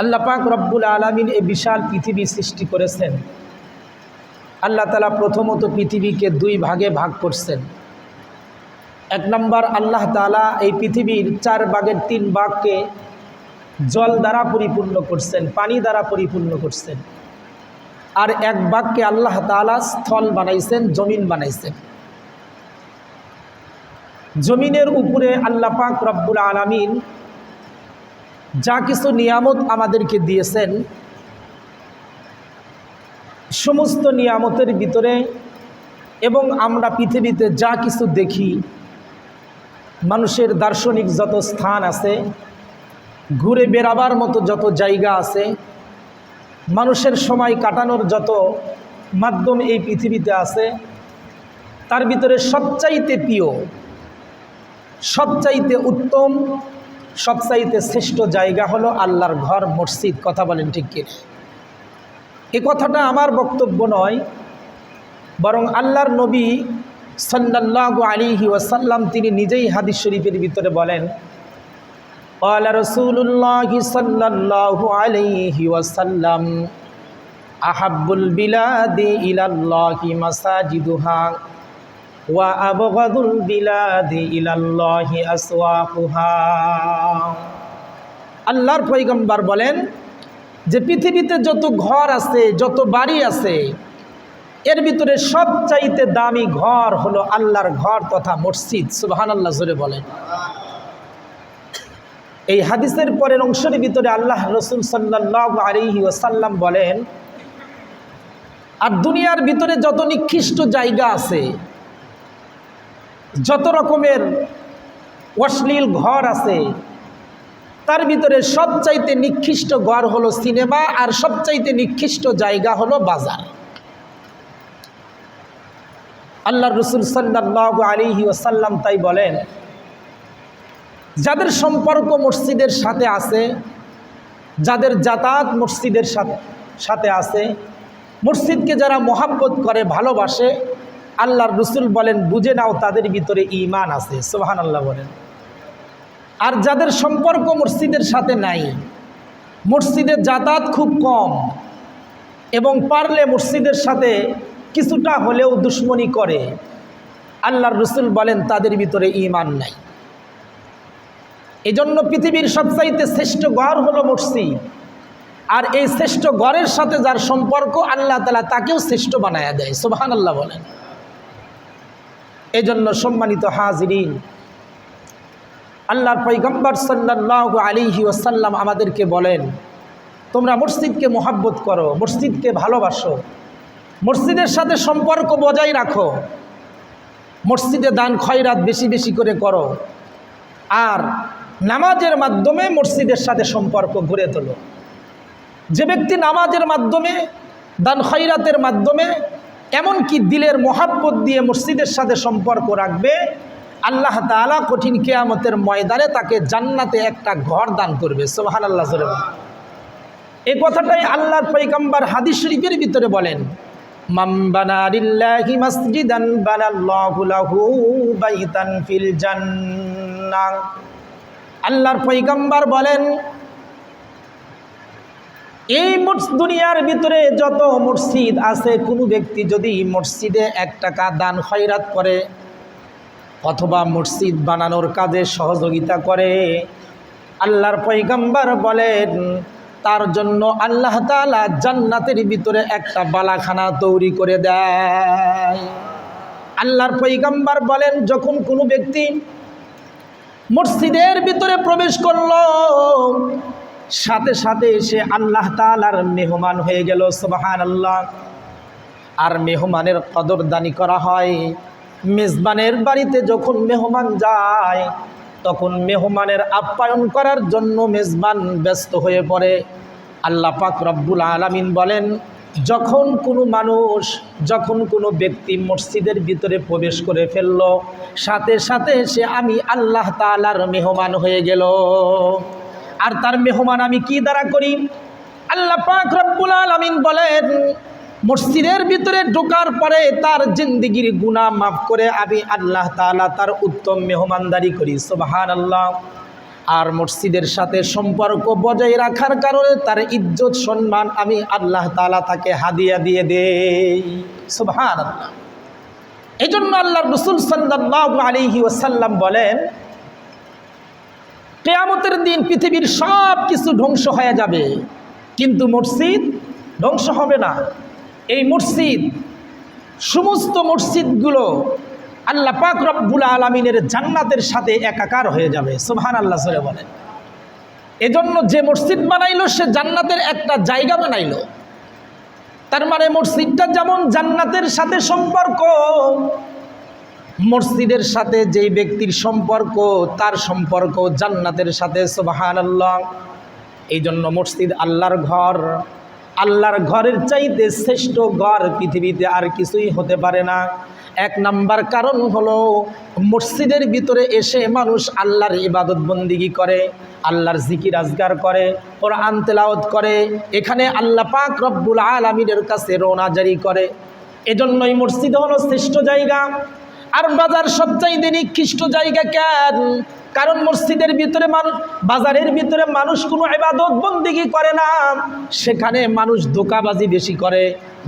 আল্লাহ পাক রব্বুল আলমিন এই বিশাল পৃথিবী সৃষ্টি করেছেন। আল্লাহ তালা প্রথমত পৃথিবীকে দুই ভাগে ভাগ করছেন। এক নম্বর আল্লাহ তালা এই পৃথিবীর চার ভাগের তিন ভাগকে জল দ্বারা পরিপূর্ণ করছেন, পানি দ্বারা পরিপূর্ণ করছেন। আর এক ভাগকে আল্লাহ তালা স্থল বানাইছেন, জমিন বানাইছেন। জমিনের উপরে আল্লাহ পাক রব্বুল আলমিন যা কিছু নিয়ামত আমাদেরকে দিয়েছেন, সমস্ত নিয়ামতের ভিতরে এবং আমরা পৃথিবীতে যা কিছু দেখি, মানুষের দার্শনিক যত স্থান আছে, ঘুরে বেড়াবার মতো যত জায়গা আছে, মানুষের সময় কাটানোর যত মাধ্যম এই পৃথিবীতে আছে, তার ভিতরে সবচাইতে প্রিয়, সবচাইতে উত্তম সবচাইতে শ্রেষ্ঠ জায়গা হলো আল্লাহর ঘর, মসজিদ, কথা বলেন ঠিক কিনা? এ কথাটা আমার বক্তব্য নয়, বরং আল্লাহর নবী সাল্লাহ আলিহি ওয়াসাল্লাম তিনি নিজেই হাদিস শরীফের ভিতরে বলেন আল্লাহ রসুল্লাহ সাল্লাহ আলিহি ওয়াসাল্লাম আহাবুল বিলাদি ইলাল্লাহি মাসাজিদুহা। ওয়া বিলাদি ইলাল্লাহি আল্লাহর পয়গম্বর বলেন যে পৃথিবীতে যত ঘর আছে, যত বাড়ি আছে, এর ভিতরে সবচাইতে দামি ঘর হলো আল্লাহর ঘর তথা মসজিদ। সুবাহান আল্লাহ জোরে বলেন। এই হাদিসের পরের অংশের ভিতরে আল্লাহ রসুল সাল্লাহ আলিহি ওসাল্লাম বলেন, আর দুনিয়ার ভিতরে যত নিকৃষ্ট জায়গা আছে যত রকমের অশ্লীল ঘর আছে, তার ভিতরে সবচাইতে নিকৃষ্ট ঘর হলো সিনেমা আর সবচাইতে নিকৃষ্ট জায়গা হলো বাজার। আল্লাহ রসুল সাল্লাহ আলিহি ওসাল্লাম তাই বলেন, যাদের সম্পর্ক মসজিদের সাথে আছে, যাদের যাতায়াত মসজিদের সাথে আছে, মসজিদকে যারা মোহাব্বত করে, ভালোবাসে আল্লাহর রসুল বলেন, বুঝে নাও তাদের ভিতরে ইমান আছে। সোহান আল্লাহ বলেন। আর যাদের সম্পর্ক মসজিদের সাথে নাই মসজিদের যাতায়াত খুব কম এবং পারলে মসজিদের সাথে কিছুটা হলেও দুশ্মনী করে, আল্লাহর রসুল বলেন, তাদের ভিতরে ইমান নাই। এজন্য পৃথিবীর সবচাইতে শ্রেষ্ঠ গড় হলো মসজিদ। আর এই শ্রেষ্ঠ গড়ের সাথে যার সম্পর্ক আল্লাহ তালা তাকেও শ্রেষ্ঠ বানায়া দেয় সোবাহান আল্লাহ বলেন। এজন্য সম্মানিত হাজরিন, আল্লাহর পৈগম্বর সাল্লাহ আলিহি ওসাল্লাম আমাদেরকে বলেন, তোমরা মসজিদকে মোহাব্বত করো, মসজিদকে ভালোবাসো, মসজিদের সাথে সম্পর্ক বজায় রাখো, মসজিদে দান খয়রাত বেশি বেশি করে করো, আর নামাজের মাধ্যমে মসজিদের সাথে সম্পর্ক গড়ে তোলো। যে ব্যক্তি নামাজের মাধ্যমে, দান খয়রাতের মাধ্যমে এমনকি দিলের মোহাব্বত দিয়ে মসজিদের সাথে সম্পর্ক রাখবে, আল্লাহ তালা কঠিন কেয়ামতের ময়দানে তাকে জান্নাতে একটা ঘর দান করবে। সোহান আল্লাহ এই কথাটাই আল্লাহর পৈগম্বার হাদিস শরীফের ভিতরে বলেন আল্লাহর পৈগম্বার বলেন এই দুনিয়ার ভিতরে যত মসজিদ আছে, কোনো ব্যক্তি যদি মসজিদে এক টাকা দান খয়রাত করে অথবা মসজিদ বানানোর কাজে সহযোগিতা করে, আল্লাহর পৈগম্বার বলেন, তার জন্য আল্লাহ তালা জান্নাতের ভিতরে একটা বালাখানা তৈরি করে দেয়। আল্লাহর পৈগম্বার বলেন, যখন কোনো ব্যক্তি মসজিদের ভিতরে প্রবেশ করল সাথে সাথে সে আল্লাহ তালার মেহমান হয়ে গেল সবাহান আল্লাহ আর মেহমানের কদরদানি করা হয়। মেজবানের বাড়িতে যখন মেহমান যায়, তখন মেহমানের আপ্যায়ন করার জন্য মেজবান ব্যস্ত হয়ে পড়ে। আল্লাহ পাক রব্বুল আলমিন বলেন, যখন কোনো মানুষ, যখন কোনো ব্যক্তি মসজিদের ভিতরে প্রবেশ করে ফেলল, সাথে সাথে সে আমি আল্লাহ তালার মেহমান হয়ে গেল। আর তার মেহমান আমি কি দ্বারা করি? আল্লাহ পাক রব্বুল আলমিন বলেন, মসজিদের ভিতরে ঢোকার পরে তার জিন্দিগির গুণা মাফ করে আমি আল্লাহ তালা তার উত্তম মেহমানদারি করি সোবাহান আল্লাহ আর মসজিদের সাথে সম্পর্ক বজায় রাখার কারণে তার ইজ্জত, সম্মান আমি আল্লাহ তালা তাকে হাদিয়া দিয়ে দেই সুবহান আল্লাহ এই জন্য আল্লাহ রসুল সাল্লাহ আলিহি ওসাল্লাম বলেন কেয়ামতের দিন পৃথিবীর সব কিছু ধ্বংস হয়ে যাবে। কিন্তু মসজিদ ধ্বংস হবে না। এই মসজিদ, সমস্ত মসজিদগুলো আল্লাহ পাক রব্বুল আলমিনের জান্নাতের সাথে একাকার হয়ে যাবে। সুবহান আল্লাহ সরে বলেন। এজন্য যে মসজিদ বানাইলো, সে জান্নাতের একটা জায়গা বানাইলো। তার মানে মসজিদটা যেমন জান্নাতের সাথে সম্পর্ক মসজিদের সাথে যেই ব্যক্তির সম্পর্ক, তার সম্পর্ক জান্নাতের সাথে সুবাহান আল্লাহ এই জন্য মসজিদ আল্লাহর ঘর। আল্লাহর ঘরের চাইতে শ্রেষ্ঠ ঘর পৃথিবীতে আর কিছুই হতে পারে না। এক নাম্বার কারণ হলো, মসজিদের ভিতরে এসে মানুষ আল্লাহর ইবাদত বন্দিগি করে, আল্লাহর জিকির আজগার করে ওর আনতেলাওত করে, এখানে আল্লাহ পাক রব্বুল আলমিনের কাছে রোনা জারি করে। এজন্যই মসজিদ হলো শ্রেষ্ঠ জায়গা। আর বাজার সবচাইতে নিকৃষ্ট জায়গা কেন? কারণ মসজিদের ভিতরে মানুষ বাজারের ভিতরে মানুষ কোনো এবাদত বন্দিগি করে না? সেখানে মানুষ ধোকাবাজি বেশি করে,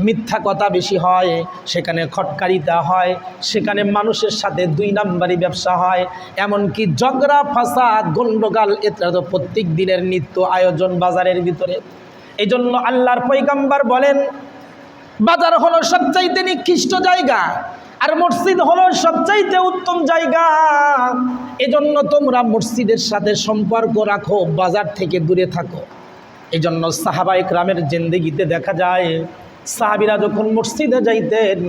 মিথ্যা কথা বেশি হয়, সেখানে খটকারিতা হয়, সেখানে মানুষের সাথে দুই নাম্বারই ব্যবসা হয়, এমনকি ঝগড়া, ফাসাদ গণ্ডগাল এটা তো প্রত্যেক দিনের নিত্য আয়োজন বাজারের ভিতরে। এই জন্য আল্লাহর পৈগাম্বার বলেন, বাজার হলো সবচাইতে নিকৃষ্ট জায়গা। আর মসজিদ হলো সবচাইতে উত্তম জায়গা। এজন্য তোমরা মসজিদের সাথে সম্পর্ক রাখো, বাজার থেকে দূরে থাকো। এই জন্য সাহাবাই গ্রামের জেন্দেগিতে দেখা যায়, সাহাবিরা যখন মসজিদে যাইতেন,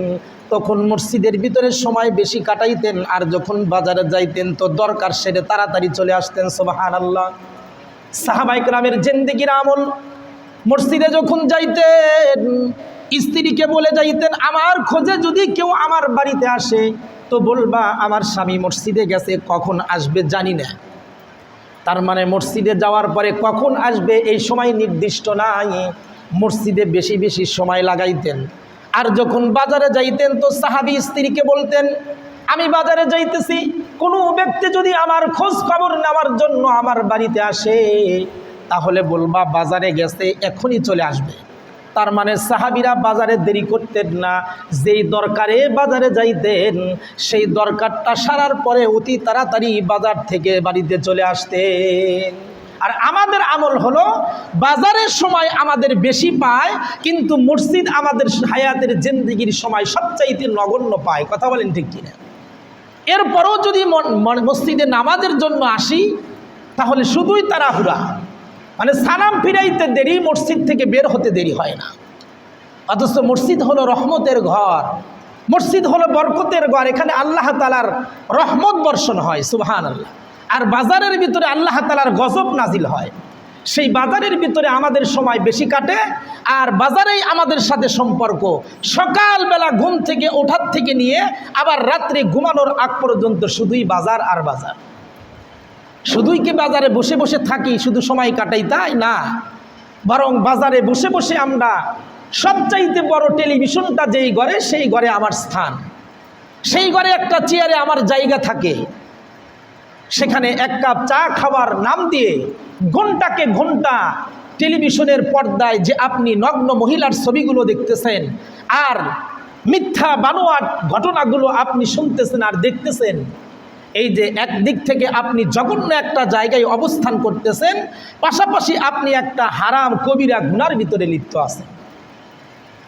তখন মসজিদের ভিতরে সময় বেশি কাটাইতেন, আর যখন বাজারে যাইতেন, তো দরকার সেরে তাড়াতাড়ি চলে আসতেন সোবাহান আল্লাহ সাহাবাই গ্রামের জেন্দেগির আমল, মসজিদে যখন যাইতেন স্ত্রীকে বলে যাইতেন, আমার খোঁজে যদি কেউ আমার বাড়িতে আসে, তো বলবা আমার স্বামী মসজিদে গেছে, কখন আসবে জানি না। তার মানে মসজিদে যাওয়ার পরে কখন আসবে এই সময় নির্দিষ্ট নাই। মসজিদে বেশি বেশি সময় লাগাইতেন। আর যখন বাজারে যাইতেন, তো সাহাবি স্ত্রীকে বলতেন, আমি বাজারে যাইতেছি, কোনো ব্যক্তি যদি আমার খোঁজ খবর নেওয়ার জন্য আমার বাড়িতে আসে, তাহলে বলবা বাজারে গেছে, এখনই চলে আসবে। তার মানে সাহাবিরা বাজারে দেরি করতেন না। যেই দরকারে বাজারে যাইতেন, সেই দরকারটা সারার পরে অতি তাড়াতাড়ি বাজার থেকে বাড়িতে চলে আসতেন। আর আমাদের আমল হলো, বাজারের সময় আমাদের বেশি পায়, কিন্তু মসজিদ আমাদের হায়াতের জিন্দিগির সময় সবচাইতে নগণ্য পায়। কথা বলেন ঠিক কিনা? এরপরও যদি মসজিদে নামাজের জন্য আসি, তাহলে শুধুই তাড়াহুড়া। মানে সালাম ফিরাইতে দেরি, মসজিদ থেকে বের হতে দেরি হয় না। অথচ মসজিদ হলো রহমতের ঘর। মসজিদ হলো বরকতের ঘর। এখানে আল্লাহ তালার রহমত বর্ষণ হয় সুবহান আল্লাহ আর বাজারের ভিতরে আল্লাহ তালার গজব নাজিল হয়। সেই বাজারের ভিতরে আমাদের সময় বেশি কাটে আর বাজারেই আমাদের সাথে সম্পর্ক। সকালবেলা ঘুম থেকে, ওঠার থেকে নিয়ে আবার রাত্রে ঘুমানোর আগ পর্যন্ত শুধুই বাজার আর বাজার। শুধুই কি বাজারে বসে বসে থাকি, শুধু সময় কাটাই তাই? না। বরং বাজারে বসে বসে আমরা সবচাইতে বড় টেলিভিশনটা যেই ঘরে, সেই ঘরে আমার স্থান। সেই ঘরে একটা চেয়ারে আমার জায়গা থাকে। সেখানে এক কাপ চা খাওয়ার নাম দিয়ে ঘন্টাকে ঘণ্টা টেলিভিশনের পর্দায় যে আপনি নগ্ন মহিলার ছবিগুলো দেখতেছেন আর মিথ্যা বানোয়াট ঘটনাগুলো আপনি শুনতেছেন আর দেখতেছেন এই যে একদিক থেকে আপনি জঘন্য একটা জায়গায় অবস্থান করতেছেন, পাশাপাশি আপনি একটা হারাম কবিরা গুনার ভিতরে লিপ্ত আছেন।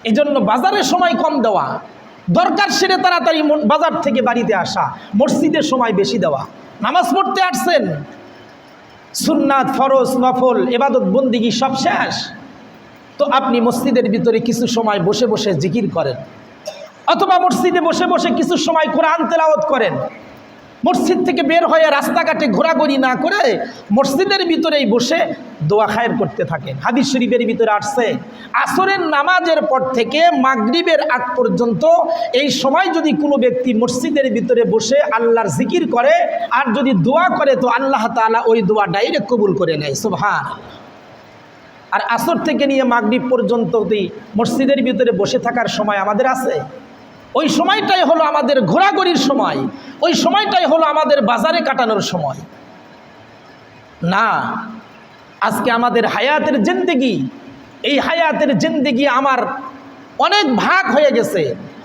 এই জন্য বাজারের সময় কম দেওয়া, দরকার সেরে তাড়াতাড়ি বাজার থেকে বাড়িতে আসা মসজিদের সময় বেশি দেওয়া, নামাজ পড়তে আসছেন, সুন্নাত, ফরজ, নফল, এবাদত, বন্দিগি সব শেষ। তো আপনি মসজিদের ভিতরে কিছু সময় বসে বসে জিকির করেন, অথবা মসজিদে বসে বসে কিছু সময় কোরআন তেলাওয়াত করেন মসজিদ থেকে বের হয়ে রাস্তাঘাটে ঘোরাঘুরি না করে মসজিদের ভিতরেই বসে দোয়া খায়ের করতে থাকেন। হাদিস শরীফের ভিতরে আসছে, আসরের নামাজের পর থেকে মাগরিবের আগ পর্যন্ত এই সময় যদি কোনো ব্যক্তি মসজিদের ভিতরে বসে আল্লাহর জিকির করে আর যদি দোয়া করে তো আল্লাহ তাআলা ওই দোয়া ডাইরেক্ট কবুল করে নেয়, সুবহান। আর আসর থেকে নিয়ে মাগরিব পর্যন্ত মসজিদের ভিতরে বসে থাকার সময় আমাদের আছে? ওই সময়টাই হলো আমাদের ঘোরাঘুরির সময়। ওই সময়টাই হলো আমাদের বাজারে কাটানোর সময়। না, আজকে আমাদের হায়াতের জিন্দিগি, এই হায়াতের জিন্দিগি আমার অনেক ভাগ হয়ে গেছে।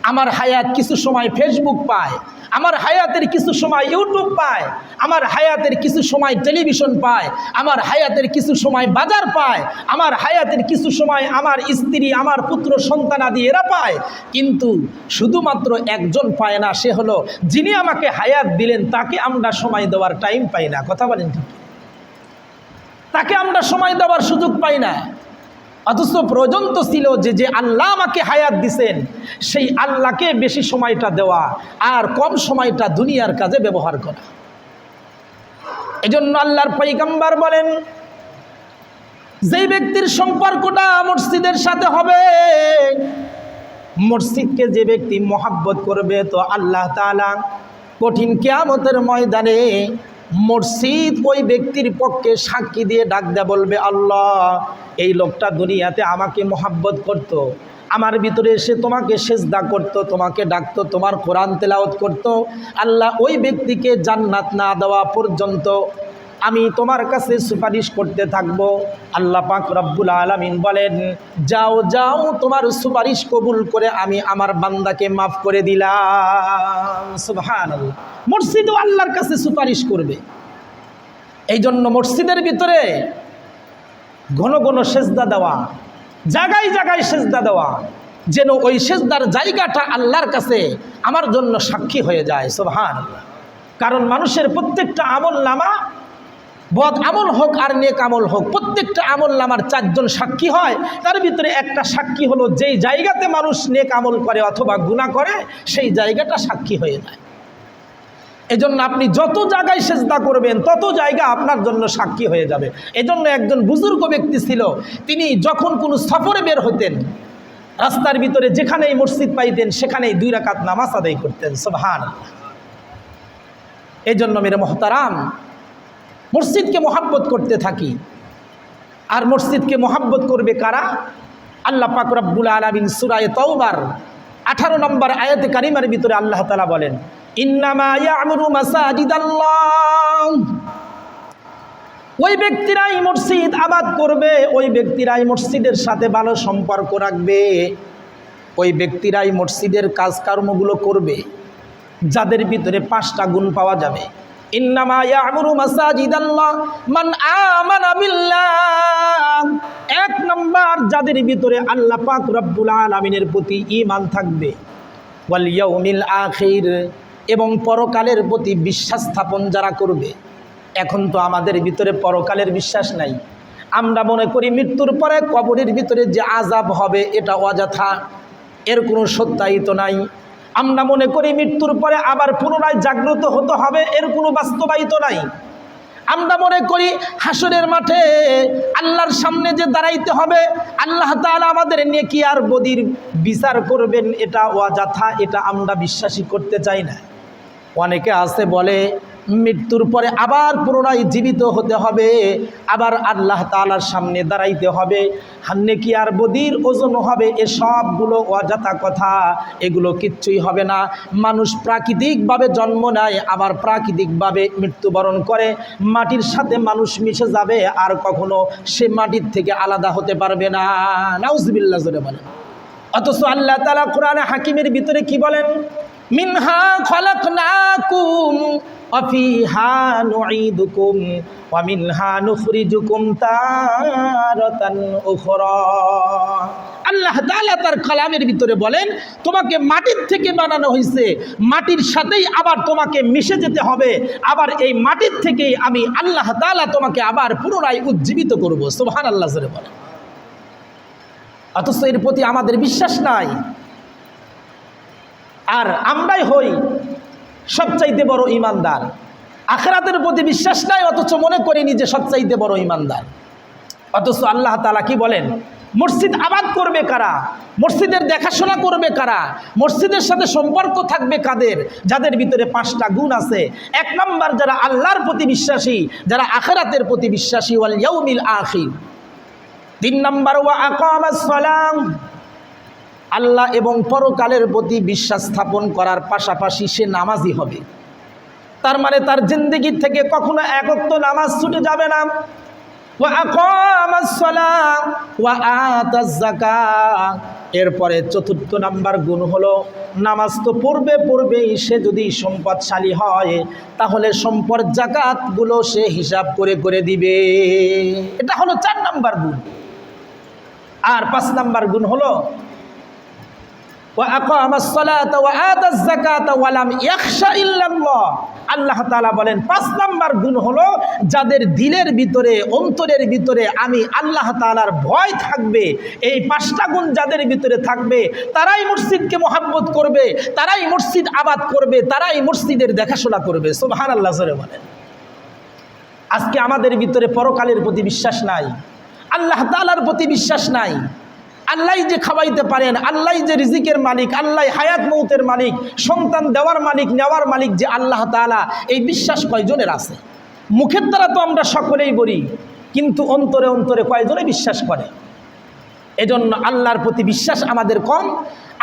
আমার হায়াত কিছু সময় ফেসবুক পায়, আমার হায়াতের কিছু সময় ইউটিউব পায়, আমার হায়াতের কিছু সময় টেলিভিশন পায়, আমার হায়াতের কিছু সময় বাজার পায়, আমার হায়াতের কিছু সময় আমার স্ত্রী, আমার পুত্র সন্তানাদি এরা পায়। কিন্তু শুধুমাত্র একজন পায় না, সে হলো যিনি আমাকে হায়াত দিলেন, তাকে আমরা সময় দেওয়ার টাইম পাই না। কথা বলেন তাকে আমরা সময় দেওয়ার সুযোগ পাই না। অথচ প্রয়োজন তো ছিল যে যে আল্লাহ আমাকে হায়াত দিছেন, সেই আল্লাহকে বেশি সময়টা দেওয়া আর কম সময়টা দুনিয়ার কাজে ব্যবহার করা। এজন্য আল্লাহর পৈগম্বার বলেন, যেই ব্যক্তির সম্পর্কটা মসজিদের সাথে হবে, মসজিদকে যে ব্যক্তি মহাব্বত করবে তো আল্লাহ তাআলা কঠিন কেয়ামতের ময়দানে মসজিদ ওই ব্যক্তির পক্ষে সাক্ষী দিয়ে ডাক দেয়া বলবে, আল্লাহ এই লোকটা দুনিয়াতে আমাকে মহাব্বত করত। আমার ভিতরে এসে তোমাকে সেজদা করত, তোমাকে ডাকতো, তোমার কোরআন তেলাওত করত। আল্লাহ ওই ব্যক্তিকে জান্নাত না দেওয়া পর্যন্ত আমি তোমার কাছে সুপারিশ করতে থাকব আল্লাহ পাক রব্বুল আলমিন বলেন, যাও যাও, তোমার সুপারিশ কবুল করে আমি আমার বান্দাকে মাফ করে দিলাম সুবহান মসজিদও আল্লাহর কাছে সুপারিশ করবে এই জন্য মসজিদের ভিতরে ঘন ঘন সেজদা দেওয়া, জায়গায় জায়গায় সেজদা দেওয়া, যেন ওই সেজদার জায়গাটা আল্লাহর কাছে আমার জন্য সাক্ষী হয়ে যায় সোহান কারণ মানুষের প্রত্যেকটা আমল নামা বদ আমল হোক আর নেক আমল হোক, প্রত্যেকটা আমল নামার চারজন সাক্ষী হয়, তার ভিতরে একটা সাক্ষী হলো যেই জায়গাতে মানুষ নেক আমল করে অথবা গুণা করে, সেই জায়গাটা সাক্ষী হয়ে যায়। এজন্য আপনি যত জায়গায় সেজদা করবেন, তত জায়গা আপনার জন্য সাক্ষী হয়ে যাবে। এজন্য একজন বুজুর্গ ব্যক্তি ছিল, তিনি যখন কোনো সফরে বের হতেন, রাস্তার ভিতরে যেখানেই মসজিদ পাইতেন, সেখানেই দুই রাকাত নামাজ আদায় করতেন সোভান এই জন্য মেরে মহতারাম, মসজিদকে মহাব্বত করতে থাকি। আর মসজিদকে মহাব্বত করবে কারা? আল্লাহ পাক রব্বুল আলমিন সুরায় তওবার আঠারো নম্বর আয়াতে কারিমার ভিতরে আল্লাহ তালা বলেন ইন্নামা ইয়ামুরু মাসাজিদাল্লাহ। ওই ব্যক্তিরাই মসজিদ আবাদ করবে, ওই ব্যক্তিরাই মসজিদের সাথে ভালো সম্পর্ক রাখবে, ওই ব্যক্তিরাই মসজিদের কাজকর্মগুলো করবে, যাদের ভিতরে পাঁচটা গুণ পাওয়া যাবে। ইন্নামা ইয়ামুরু মাসাজিদাল্লাহ মান আমানা বিল্লাহ। এক নম্বর, যাদের ভিতরে আল্লাহ পাক রব্বুল আলামিনের প্রতি ঈমান থাকবে। ওয়াল ইয়াউমিল আখির। এবং পরকালের প্রতি বিশ্বাস স্থাপন যারা করবে, এখন তো আমাদের ভিতরে পরকালের বিশ্বাস নাই। আমরা মনে করি মৃত্যুর পরে কবরের ভিতরে যে আজাব হবে এটা অযথা, এর কোনো সত্যায়িত নাই। আমরা মনে করি মৃত্যুর পরে আবার পুনরায় জাগ্রত হতে হবে, এর কোনো বাস্তবায়িত নাই। আমরা মনে করি হাসরের মাঠে আল্লাহর সামনে যে দাঁড়াইতে হবে, আল্লাহ তাআলা আমাদের নেকি আর বদির বিচার করবেন, এটা অযথা, এটা আমরা বিশ্বাসী করতে চাই না। অনেকে আছে বলে, মৃত্যুর পরে আবার পুনরায় জীবিত হতে হবে, আবার আল্লাহ তালার সামনে দাঁড়াইতে হবে। হান্নে কি আর বদির ওজন হবে এসবগুলো অযথা কথা, এগুলো কিচ্ছুই হবে না। মানুষ প্রাকৃতিকভাবে জন্ম নেয়, আবার প্রাকৃতিকভাবে মৃত্যুবরণ করে। মাটির সাথে মানুষ মিশে যাবে, আর কখনো সে মাটির থেকে আলাদা হতে পারবে না। নাউজবিল্লা জোরে বলেন। অথচ আল্লাহ তালা কোরআনে হাকিমের ভিতরে কি বলেন? মিনহা খলাকনাকুম, অফিহা নুঈদুকুম, ওয়া মিনহা নুখরিজুকুম তারাতান উখরা। আল্লাহ তাআলা তার কালামের ভিতরে বলেন, তোমাকে মাটির থেকে বানানো হয়েছে মাটির সাথেই আবার তোমাকে মিশে যেতে হবে, আবার এই মাটির থেকেই আমি আল্লাহ তাআলা তোমাকে আবার পুনরায় উজ্জীবিত করব। সুবহানাল্লাহ জোরে বলেন। অথচ এর প্রতি আমাদের বিশ্বাস নাই। আর আমরাই হই সবচাইতে বড় ইমানদার। আখরাতের প্রতি বিশ্বাস নাই, অথচ মনে করিনি যে সবচাইতে বড় ইমানদার। অথচ আল্লাহ তালা কি বলেন? মসজিদ আবাদ করবে কারা? মসজিদের দেখাশোনা করবে কারা? মসজিদের সাথে সম্পর্ক থাকবে কাদের? যাদের ভিতরে পাঁচটা গুণ আছে। এক নম্বর, যারা আল্লাহর প্রতি বিশ্বাসী, যারা আখরাতের প্রতি বিশ্বাসী, ওয়াল ইয়াউমিল আখির। তিন নম্বর, ওয়া আকামাস সালাম। আল্লাহ এবং পরকালের প্রতি বিশ্বাস স্থাপন করার পাশাপাশি সে নামাজি হবে। তার মানে তার জিন্দগির থেকে কখনো একত্র নামাজ ছুটে যাবে না। এরপরে চতুর্থ নাম্বার গুণ হলো, নামাজ তো পড়বে পড়বেই, সে যদি সম্পদশালী হয়, তাহলে সম্পদ জাকাতগুলো সে হিসাব করে করে দিবে। এটা হলো চার নাম্বার গুণ। আর পাঁচ নাম্বার গুণ হলো وأقام الصلاة وآتى الزكاة ولم يخش إلا الله আল্লাহ তাআলা বলেন পাঁচ নাম্বার গুণ হলো যাদের দিলের ভিতরে অন্তরের ভিতরে আমি আল্লাহ তাআলার ভয় থাকবে এই পাঁচটা গুণ যাদের ভিতরে থাকবে তারাই মসজিদকে মোহাব্বত করবে তারাই মসজিদ আবাদ করবে তারাই মসজিদের দেখাশোনা করবে সোহান আল্লাহ জোরে বলেন আজকে আমাদের ভিতরে পরকালের প্রতি বিশ্বাস নাই আল্লাহ তাআলার প্রতি বিশ্বাস নাই আল্লাহ যে খাওয়াইতে পারেন, আল্লাহ যে রিজিকের মালিক, আল্লাহ হায়াত মৌতের মালিক, সন্তান দেওয়ার মালিক, নেওয়ার মালিক যে আল্লাহ তালা এই বিশ্বাস কয়জনের আছে? মুখের দ্বারা তো আমরা সকলেই বলি কিন্তু অন্তরে অন্তরে কয়জনে বিশ্বাস করে? এজন্য আল্লাহর প্রতি বিশ্বাস আমাদের কম,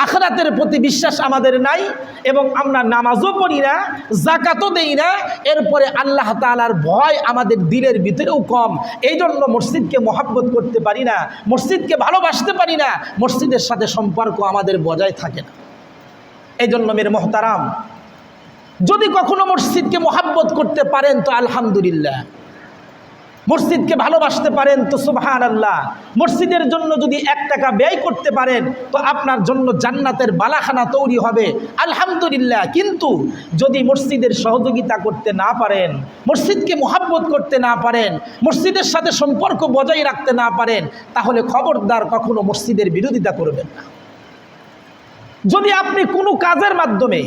আখরাতের প্রতি বিশ্বাস আমাদের নাই, এবং আমরা নামাজও পড়ি না জাকাতও দেই না, এরপরে আল্লাহ তালার ভয় আমাদের দিলের ভিতরেও কম। এই জন্য মসজিদকে মহাব্বত করতে পারি না, মসজিদকে ভালোবাসতে পারি না, মসজিদের সাথে সম্পর্ক আমাদের বজায় থাকে না। এই জন্য মের মহতারাম, যদি কখনো মসজিদকে মহাব্বত করতে পারেন তো আলহামদুলিল্লাহ। মসজিদকে ভালোবাসতে পারেন, তো সুবহান আল্লাহ মসজিদের জন্য যদি এক টাকা ব্যয় করতে পারেন, তো আপনার জন্য জান্নাতের বালাখানা তৈরি হবে। আলহামদুলিল্লাহ, কিন্তু যদি মসজিদের সহযোগিতা করতে না পারেন, মসজিদকে মোহাব্বত করতে না পারেন, মসজিদের সাথে সম্পর্ক বজায় রাখতে না পারেন, তাহলে খবরদার কখনো মসজিদের বিরোধিতা করবেন না। যদি আপনি কোনো কাজের মাধ্যমে,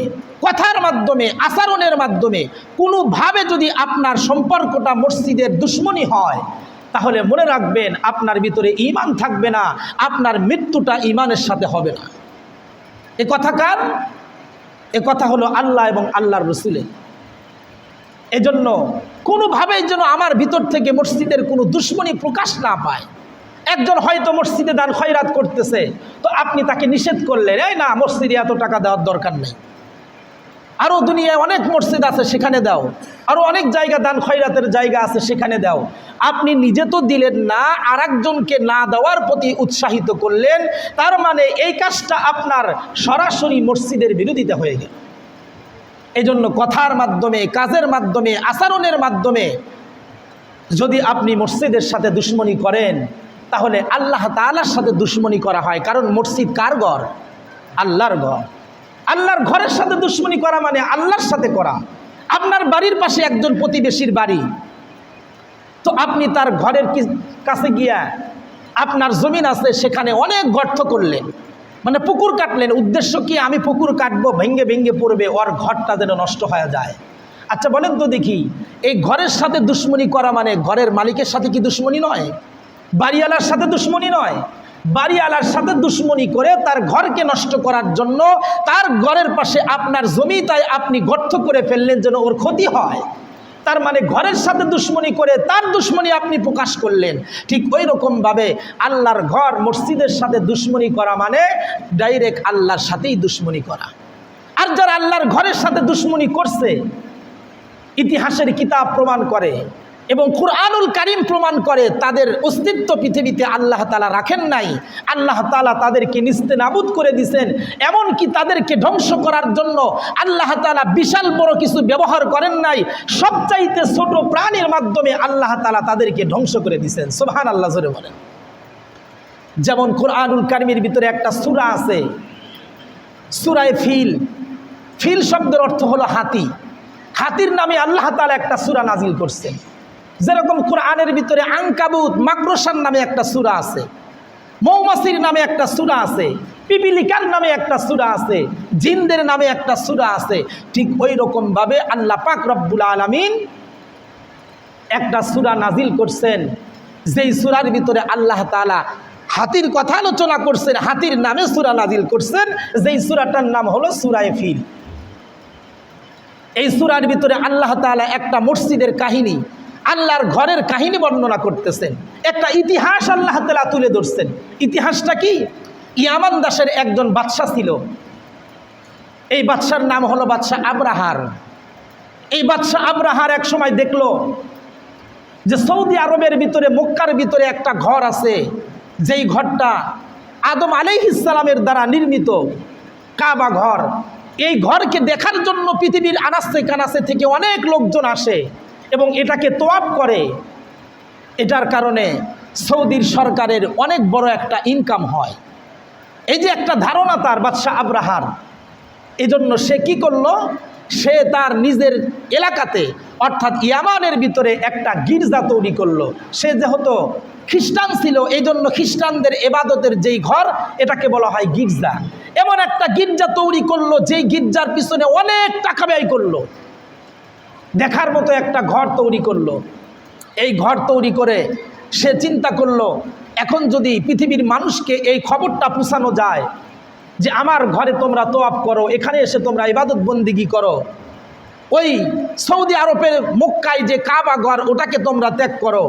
কথার মাধ্যমে, আচরণের মাধ্যমে কোনোভাবে যদি আপনার সম্পর্কটা মসজিদের দুশ্মনী হয়, তাহলে মনে রাখবেন আপনার ভিতরে ইমান থাকবে না, আপনার মৃত্যুটা ইমানের সাথে হবে না। এ কথা কার? এ কথা হলো আল্লাহ এবং আল্লাহর রসুলের। এজন্য কোনোভাবেই যেন আমার ভিতর থেকে মসজিদের কোনো দুশ্মনী প্রকাশ না পায়। একজন হয়তো মসজিদে দান খয়রাত করতেছে, তো আপনি তাকে নিষেধ করলেন, এই না, মসজিদে এত টাকা দেওয়ার দরকার নেই। আরও দুনিয়ায় অনেক মসজিদ আছে, সেখানে দাও। আরও অনেক জায়গা দান খয়রাতের জায়গা আছে, সেখানে দাও। আপনি নিজে তো দিলেন না আর একজনকে না দেওয়ার প্রতি উৎসাহিত করলেন, তার মানে এই কাজটা আপনার সরাসরি মসজিদের বিরোধিতা হয়ে গেল। এই জন্য কথার মাধ্যমে, কাজের মাধ্যমে, আচরণের মাধ্যমে যদি আপনি মসজিদের সাথে দুশ্মনী করেন তাহলে আল্লাহ তালার সাথে দুশ্মনী করা হয়। কারণ মসজিদ কার ঘর? আল্লাহর ঘর। আল্লাহর ঘরের সাথে দুশ্মনী করা মানে আল্লাহর সাথে করা। আপনার বাড়ির পাশে একজন প্রতিবেশীর বাড়ি। তো আপনি তার ঘরের কাছে গিয়া আপনার জমিন আছে, সেখানে অনেক গর্ত করলেন। মানে পুকুর কাটলেন। উদ্দেশ্য কি? আমি পুকুর কাটবো, ভেঙ্গে ভেঙ্গে পড়বে, ওর ঘরটা যেন নষ্ট হয়ে যায়। আচ্ছা বলেন তো দেখি, এই ঘরের সাথে দুশ্মনী করা মানে ঘরের মালিকের সাথে কি দুশ্মনী নয়? বাড়িওয়ালার সাথে দুশ্মনী নয়। বাড়িওয়ালার সাথে দুশ্মনী করে তার ঘরকে নষ্ট করার জন্য তার ঘরের পাশে আপনার জমিটায় আপনি গর্ত করে ফেললেন যেন ওর ক্ষতি হয়। তার মানে ঘরের সাথে দুশ্মনী করে তার দুশ্মনী আপনি প্রকাশ করলেন। ঠিক ওই রকমভাবে আল্লাহর ঘর মসজিদের সাথে দুশ্মনী করা মানে ডাইরেক্ট আল্লাহর সাথেই দুশ্মনী করা। আর যারা আল্লাহর ঘরের সাথে দুশ্মনী করছে, ইতিহাসের কিতাব প্রমাণ করে এবং কুরআনুল কারিম প্রমাণ করে তাদের অস্তিত্ব পৃথিবীতে আল্লাহ তালা রাখেন নাই। আল্লাহ তালা তাদেরকে নিস্তে নাবুদ করে দিছেন। এমনকি তাদেরকে ধ্বংস করার জন্য আল্লাহ তালা বিশাল বড় কিছু ব্যবহার করেন নাই। সবচাইতে ছোট প্রাণীর মাধ্যমে আল্লাহ তালা তাদেরকে ধ্বংস করে দিছেন। সোহান আল্লাহ জোরে বলেন। যেমন কোরআনুল কারিমের ভিতরে একটা সুরা আছে। সুরায় ফিল। ফিল শব্দের অর্থ হলো হাতি। হাতির নামে আল্লাহ তালা একটা সুরা নাজিল করছেন। যেরকম কোরআনের ভিতরে আঙ্কাবুত মাকরসার নামে একটা সুরা আছে, মৌমাছির নামে একটা সুরা আছে, পিপিলিকার নামে একটা সুরা আছে, জিনদের নামে একটা সুরা আছে, ঠিক ওই রকমভাবে আল্লাহ পাক রব্বুল আলমিন একটা সুরা নাজিল করছেন। যেই সুরার ভিতরে আল্লাহ তালা হাতির কথা আলোচনা করছেন, হাতির নামে সুরা নাজিল করছেন, যেই সুরাটার নাম হলো সুরায় ফিল এই সুরার ভিতরে আল্লাহ তাআলা একটা মসজিদের কাহিনী আল্লাহর ঘরের কাহিনী বর্ণনা করতেছেন। একটা ইতিহাস আল্লাহ তাআলা তুলে ধরছেন। ইতিহাসটা কি? ইয়ামান দাসের একজন বাদশাহ ছিল। এই বাদশার নাম হলো বাদশাহ আব্রাহার। এই বাদশাহ আব্রাহার এক সময় দেখল যে সৌদি আরবের ভিতরে, মক্কার ভিতরে একটা ঘর আছে। যেই ঘরটা আদম আলাইহিসালামের দ্বারা নির্মিত কাবা ঘর। এই ঘরকে দেখার জন্য পৃথিবীর আনাসে কানাসে থেকে অনেক লোকজন আসে। এবং এটাকে তোয়াপ করে, এটার কারণে সৌদির সরকারের অনেক বড় একটা ইনকাম হয়। এই যে একটা ধারণা তার বাদশাহ আব্রাহার, এজন্য সে কি করল? সে তার নিজের এলাকাতে, অর্থাৎ ইয়ামানের ভিতরে একটা গির্জা তৈরি করল। সে যেহেতু খ্রিস্টান ছিল এই জন্য খ্রিস্টানদের এবাদতের যেই ঘর, এটাকে বলা হয় গির্জা। এমন একটা গির্জা তৈরি করল, যেই গির্জার পিছনে অনেক টাকা ব্যয় করল। দেখার মতো একটা ঘর তৈরি করল। এই ঘর তৈরি করে সে চিন্তা করল, এখন যদি পৃথিবীর মানুষকে এই খবরটা পুষানো যায় যে আমার ঘরে তোমরা তোয়াপ করো, এখানে এসে তোমরা ইবাদত বন্দিগি করো, ওই সৌদি আরবের মক্কায় যে কাবা ঘর, ওটাকে তোমরা ত্যাগ করো,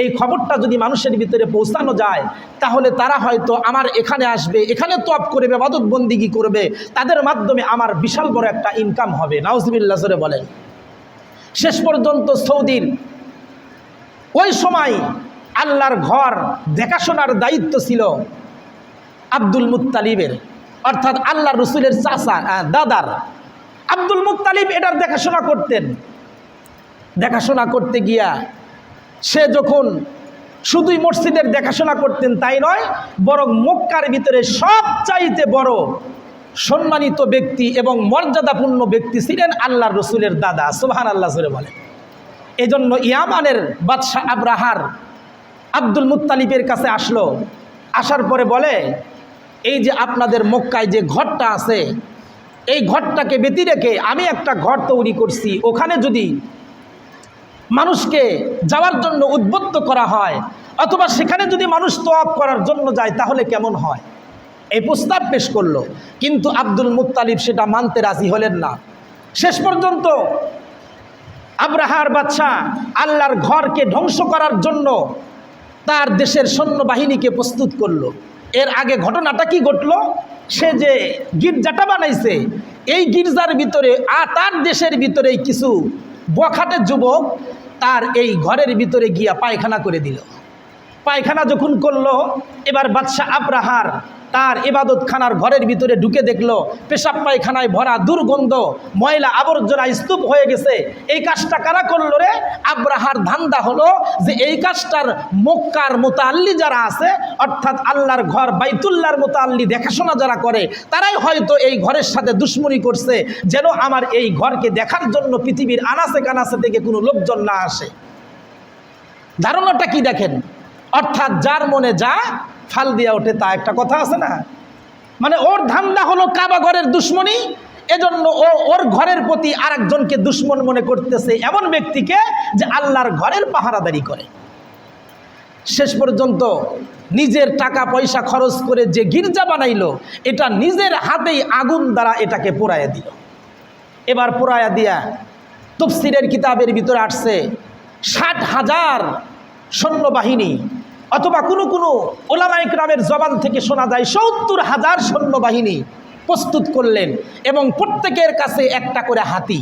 এই খবরটা যদি মানুষের ভিতরে পৌঁছানো যায়, তাহলে তারা হয়তো আমার এখানে আসবে, এখানে তোয়াপ করবে, ইবাদত বন্দিগি করবে, তাদের মাধ্যমে আমার বিশাল বড় একটা ইনকাম হবে। নাউজবিল্লা বলেন। শেষ পর্যন্ত সৌদির। ওই সময় আল্লাহর ঘর দেখাশোনার দায়িত্ব ছিল আব্দুল মুত্তালিবের, অর্থাৎ আল্লাহ রসুলের চাষা দাদার। আব্দুল মুত্তালিব এটার দেখাশোনা করতেন। দেখাশোনা করতে গিয়া সে যখন শুধুই মসজিদের দেখাশোনা করতেন তাই নয়, বরং মক্কার ভিতরে সবচাইতে বড় সম্মানিত ব্যক্তি এবং মর্যাদাপূর্ণ ব্যক্তি ছিলেন আল্লাহর রসুলের দাদা সুবাহান আল্লাহ সরে বলেন এজন্য ইয়ামানের বাদশাহ আব্রাহার আব্দুল মুত্তালিবের কাছে আসলো। আসার পরে বলে, এই যে আপনাদের মক্কায় যে ঘরটা আছে, এই ঘরটাকে ব্যতি রেখে আমি একটা ঘর তৈরি করছি। ওখানে যদি মানুষকে যাওয়ার জন্য উদ্বুদ্ধ করা হয়, অথবা সেখানে যদি মানুষ তোয়াব করার জন্য যায়, তাহলে কেমন হয়? এই প্রস্তাব পেশ করল। কিন্তু আব্দুল মুত্তালিব সেটা মানতে রাজি হলেন না। শেষ পর্যন্ত আব্রাহার বাচ্চা আল্লাহর ঘরকে ধ্বংস করার জন্য তার দেশের সৈন্যবাহিনীকে প্রস্তুত করল। এর আগে ঘটনাটা কি ঘটলো? সে যে গির্জাটা বানাইছে, এই গির্জার ভিতরে আর তার দেশের ভিতরেই কিছু বখাটে যুবক তার এই ঘরের ভিতরে গিয়া পায়খানা করে দিল। পায়খানা যখন করল, এবার বাদশাহ আব্রাহার তার ইবাদতখানার ঘরের ভিতরে ঢুকে দেখল, পেশাব পায়খানায় ভরা দুর্গন্ধ, ময়লা আবর্জনা স্তূপ হয়ে গেছে। এই কাজটা কারা করল রে? আব্রাহার ধান্দা হলো যে এই কাজটার মক্কার মোতাল্লি যারা আছে, অর্থাৎ আল্লাহর ঘর বাইতুল্লাহর মোতাল্লি দেখাশোনা যারা করে, তারাই হয়তো এই ঘরের সাথে দুশ্মনী করছে, যেন আমার এই ঘরকে দেখার জন্য পৃথিবীর আনাসে কানাসে থেকে কোনো লোকজন না আসে। ধারণাটা কি দেখেন? অর্থাৎ যার মনে যা ফাল দিয়া ওঠে তা একটা কথা আছে না? মানে ওর ধান্দা হলো কাবা ঘরের দুশ্মনী, এজন্য ও ওর ঘরের প্রতি আরেকজনকে দুশ্মন মনে করতেছে এমন ব্যক্তিকে যে আল্লাহর ঘরের পাহারাদারি করে। শেষ পর্যন্ত নিজের টাকা পয়সা খরচ করে যে গির্জা বানাইলো, এটা নিজের হাতেই আগুন দ্বারা এটাকে পোড়াইয়া দিল। এবার পোড়াইয়া দিয়া তফসিরের কিতাবের ভিতরে আসছে, ষাট হাজার সৈন্যবাহিনী অথবা কোনো কোনো ওলামাইক রামের জবান থেকে শোনা যায়, সত্তর হাজার সৈন্যবাহিনী প্রস্তুত করলেন এবং প্রত্যেকের কাছে একটা করে হাতি।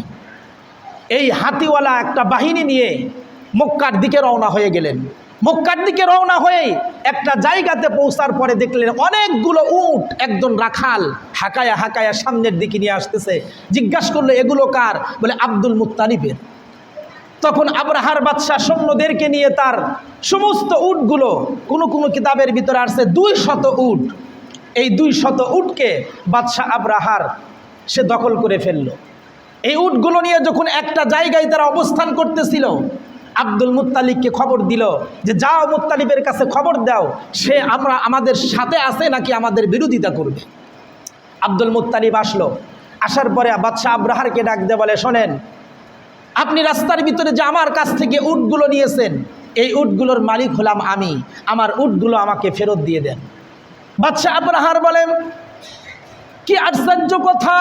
এই হাতিওয়ালা একটা বাহিনী নিয়ে মক্কার দিকে রওনা হয়ে গেলেন। মক্কার দিকে রওনা হয়ে একটা জায়গাতে পৌঁছার পরে দেখলেন অনেকগুলো উট, একজন রাখাল হাকায়া হাকায়া সামনের দিকে নিয়ে আসতেছে। জিজ্ঞাসা করল, এগুলো কার? বলে, আব্দুল মুত্তালিবের। তখন আব্রাহার বাদশাহ সৈন্যদেরকে নিয়ে তার সমস্ত উটগুলো কোনো কোনো কিতাবের ভিতরে আসছে, দুই শত উট। এই দুই শত উটকে বাদশাহ আব্রাহার সে দখল করে ফেলল। এই উটগুলো নিয়ে যখন একটা জায়গায় তারা অবস্থান করতেছিল, আব্দুল মুত্তালিবকে খবর দিল যে, যাও মুত্তালিবের কাছে খবর দাও, সে আমরা, আমাদের সাথে আছে নাকি আমাদের বিরোধিতা করবে? আব্দুল মুত্তালিব আসলো। আসার পরে বাদশাহ আব্রাহারকে ডাক দিয়ে বলে, শোনেন আপনি রাস্তার ভিতরে যে আমার কাছ থেকে উটগুলো নিয়েছেন, এই উটগুলোর মালিক হলাম আমি। আমার উটগুলো আমাকে ফেরত দিয়ে দেন। বাদশাহ আব্রাহার বলেন, কি আশ্চর্য কথা!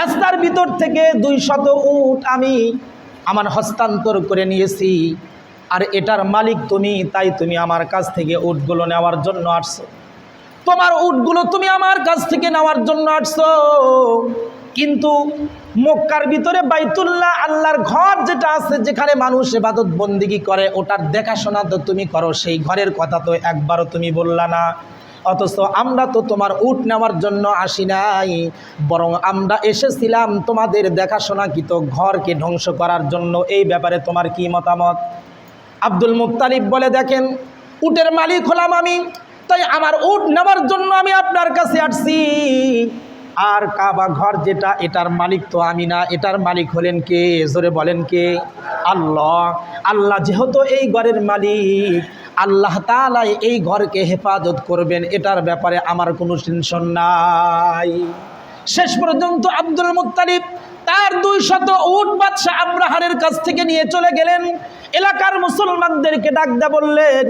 রাস্তার ভিতর থেকে দুই শত উট আমি আমার হস্তান্তর করে নিয়েছি। আর এটার মালিক তুমি, তাই তুমি আমার কাছ থেকে উটগুলো নেওয়ার জন্য আসছো। তোমার উটগুলো তুমি আমার কাছ থেকে নেওয়ার জন্য আসছো। কিন্তু মক্কার ভিতরে বাইতুল্লাহ আল্লাহর ঘর যেটা আছে, যেখানে মানুষ এবাদত বন্দিগি করে, ওটার দেখাশোনা তো তুমি করো, সেই ঘরের কথা তো একবারও তুমি বললা না। অথচ আমরা তো তোমার উট নেওয়ার জন্য আসি নাই, বরং আমরা এসেছিলাম তোমাদের দেখাশোনাকৃত ঘরকে ধ্বংস করার জন্য, এই ব্যাপারে তোমার কি মতামত? আব্দুল মুক্তালিব বলে, দেখেন, উটের মালিক হলাম আমি, তাই আমার উট নেওয়ার জন্য আমি আপনার কাছে আসছি। আর কাবা ঘর যেটা, এটার মালিক তো আমি না। এটার মালিক হলেন কে? জোরে বলেন কে? আল্লাহ। আল্লাহ যেহেতু এই ঘরের মালিক, আল্লাহ তালাই এই ঘরকে হেফাজত করবেন। এটার ব্যাপারে আমার কোনো টেনশন নাই। শেষ পর্যন্ত আব্দুল মুত্তালিব তার দুই শত উট বাদশাহ আব্রাহারের কাছ থেকে নিয়ে চলে গেলেন। এলাকার মুসলমানদেরকে ডাক ডাকদা বললেন,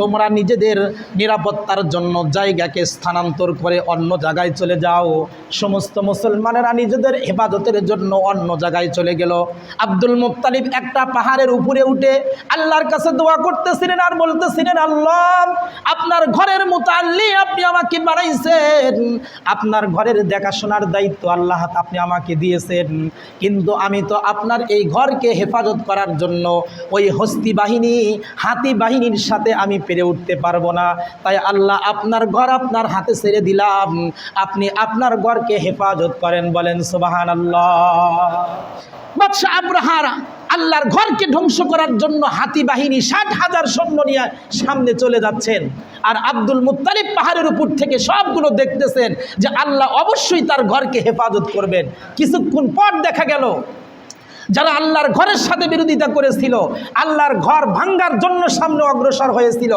তোমরা নিজেদের নিরাপত্তার জন্য জায়গাকে স্থানান্তর করে অন্য জায়গায় চলে যাও। সমস্ত মুসলমানেরা নিজেদের হেফাজতের জন্য অন্য জায়গায় চলে গেল। আব্দুল মুক্তালিব একটা পাহাড়ের উপরে উঠে আল্লাহর কাছে দোয়া করতেছিলেন আর বলতেছিলেন, আল্লাহ, আপনার ঘরের মোতাল্লি আপনি আমাকে বানাইছেন। আপনার ঘরের দেখাশোনার দায়িত্ব আল্লাহ আপনি আমাকে দিয়েছেন। কিন্তু আমি তো আপনার এই ঘরকে হেফাজত করার জন্য ওই হস্তি বাহিনী, হাতি বাহিনীর সাথে আমি পেরে উঠতে পারব না। তাই আল্লাহ আপনার ঘর আপনার হাতে ছেড়ে দিলাম। আপনি আপনার ঘরকে হেফাজত করেন, বলেন সুবাহান আল্লাহ বাদশাহ আব্রাহার আল্লাহর ঘরকে ধ্বংস করার জন্য হাতি বাহিনী ষাট হাজার সৈন্য নিয়ে সামনে চলে যাচ্ছেন। আর আব্দুল মুত্তালিব পাহাড়ের উপর থেকে সবগুলো দেখতেছেন যে আল্লাহ অবশ্যই তার ঘরকে হেফাজত করবেন। কিছুক্ষণ পর দেখা গেল যারা আল্লাহর ঘরের সাথে বিরোধিতা করেছিল, আল্লাহর ঘর ভাঙ্গার জন্য সামনে অগ্রসর হয়েছিল,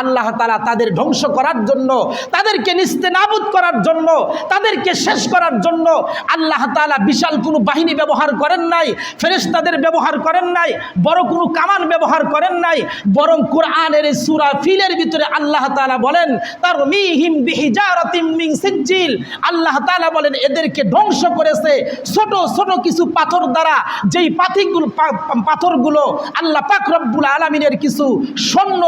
আল্লাহ তালা তাদের ধ্বংস করার জন্য, তাদেরকে নিস্তে নাবুদ করার জন্য, তাদেরকে শেষ করার জন্য আল্লাহ তালা বিশাল কোনো বাহিনী ব্যবহার করেন নাই, ফেরেশতাদের ব্যবহার করেন নাই, বড় কোনো কামান ব্যবহার করেন নাই, বরং কোরআনের সুরা ফিলের ভিতরে আল্লাহ তালা বলেন তার মিহিম আল্লাহ তালা বলেন, এদেরকে ধ্বংস করেছে ছোট ছোট কিছু পাথর দ্বারা যেই পাথিগুলো পাথরগুলো আল্লাহ পাক রব্বুল আলমিনের কিছু স্বর্ণ,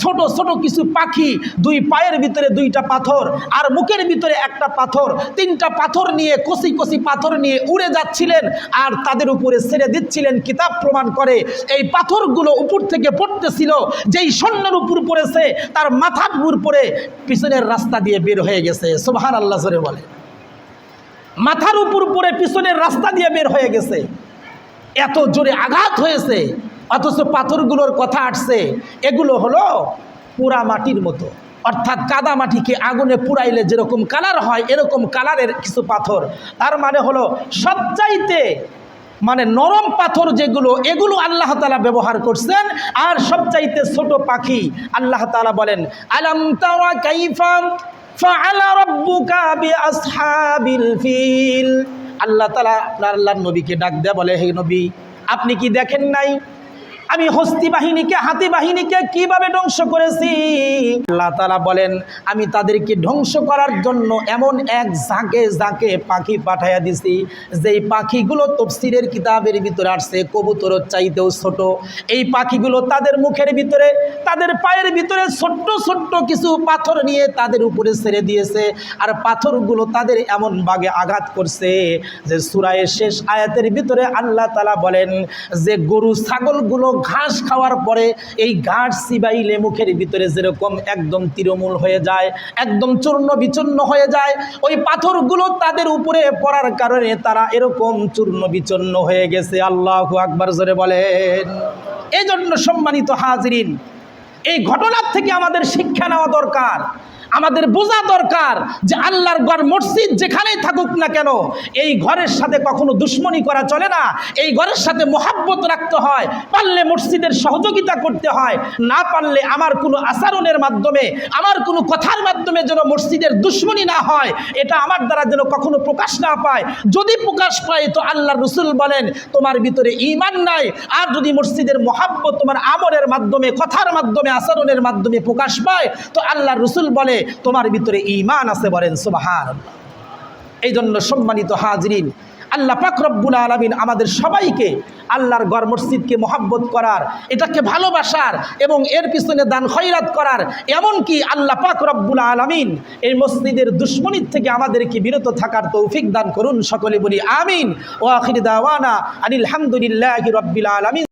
ছোট ছোট কিছু পাখি, দুই পায়ের ভিতরে দুইটা পাথর আর মুখের ভিতরে একটা পাথর, তিনটা পাথর নিয়ে, কষি কষি পাথর নিয়ে উড়ে যাচ্ছিলেন আর তাদের উপরে ছেড়ে দিচ্ছিলেন, কিতাব প্রমাণ করে। এই পাথরগুলো উপর থেকে পড়তেছিল, যেই স্বর্ণের উপর পড়েছে, তার মাথার উপর পড়ে পিছনের রাস্তা দিয়ে বের হয়ে গেছে। সোভান আল্লাহ বলে। মাথার উপর পড়ে পিছনের রাস্তা দিয়ে বের হয়ে গেছে। এত জোরে আঘাত হয়েছে, অথচ পাথরগুলোর কথা আসছে। এগুলো হলো পুরা মাটির মতো। অর্থাৎ কাদা মাটিকে আগুনে পুড়াইলে যেরকম কালার হয়, এরকম কালারের কিছু পাথর। তার মানে হলো সবচাইতে মানে নরম পাথর যেগুলো, এগুলো আল্লাহ তালা ব্যবহার করছেন। আর সবচাইতে ছোট পাখি আল্লাহ তালা বলেন, আলাম তাওয়া কাইফা ফাআলা রাব্বুকা বিআসহাবিল ফিল? আল্লাহ তালা আপনার আল্লাহর নবীকে ডাক দেয়া বলে হে নবী আপনি কি দেখেন নাই আমি হস্তি বাহিনীকে, হাতি বাহিনীকে কীভাবে ধ্বংস করেছি? আল্লাহ তালা বলেন, আমি তাদেরকে ধ্বংস করার জন্য এমন এক ঝাঁকে ঝাঁকে পাখি পাঠাইয়া দিছি, যেই পাখিগুলো তফসিরের কিতাবের ভিতরে আসছে কবুতরের চাইতেও ছোট। এই পাখিগুলো তাদের মুখের ভিতরে, তাদের পায়ের ভিতরে ছোট্ট ছোট্ট কিছু পাথর নিয়ে তাদের উপরে ছেড়ে দিয়েছে, আর পাথরগুলো তাদের এমন বাগে আঘাত করছে যে সুরায়ের শেষ আয়াতের ভিতরে আল্লাহ তালা বলেন যে গরু, ছাগলগুলো ঘাস খাওয়ার পরে এই ঘাস চিবাইলে মুখের ভিতরে যেরকম একদম তৃণমূল হয়ে যায়, একদম চূর্ণ বিচূর্ণ হয়ে যায়, ওই পাথরগুলো তাদের উপরে পড়ার কারণে তারা এরকম চূর্ণ বিচূর্ণ হয়ে গেছে। আল্লাহ আকবার জোরে বলেন। এই জন্য সম্মানিত হাজরিন, এই ঘটনার থেকে আমাদের শিক্ষা নেওয়া দরকার। আমাদের বোঝা দরকার যে আল্লাহর ঘর মসজিদ যেখানেই থাকুক না কেন, এই ঘরের সাথে কখনো দুশ্মনী করা চলে না। এই ঘরের সাথে মোহাব্বত রাখতে হয়, পারলে মসজিদের সহযোগিতা করতে হয়, না পারলে আমার কোনো আচরণের মাধ্যমে, আমার কোনো কথার মাধ্যমে যেন মসজিদের দুশ্মনী না হয়, এটা আমার দ্বারা যেন কখনো প্রকাশ না পায়। যদি প্রকাশ পায়, তো আল্লাহ রসুল বলেন, তোমার ভিতরে ইমান নাই, আর যদি মসজিদের মোহাব্বত তোমার আমলের মাধ্যমে, কথার মাধ্যমে, আচরণের মাধ্যমে প্রকাশ পায়, তো আল্লাহ রসুল বলে তোমার ভিতরে ইমান আছে বলেন সুবাহান এই জন্য সম্মানিত হাজরিন, আল্লাহ পাক রব্বুল আলমিন আমাদের সবাইকে আল্লাহর গড় মসজিদকে মহাব্বত করার, এটাকে ভালোবাসার এবং এর পিছনে দান খৈরাত করার, এমনকি আল্লাহ পাক রব্বুল আলমিন এই মসজিদের দুশ্মনির থেকে আমাদেরকে বিরত থাকার তৌফিক দান করুন, সকলে বলি আমিন। ও আখির দাওয়ানা আনিল হামদুলিল্লাহ রব্বিল আলমিন।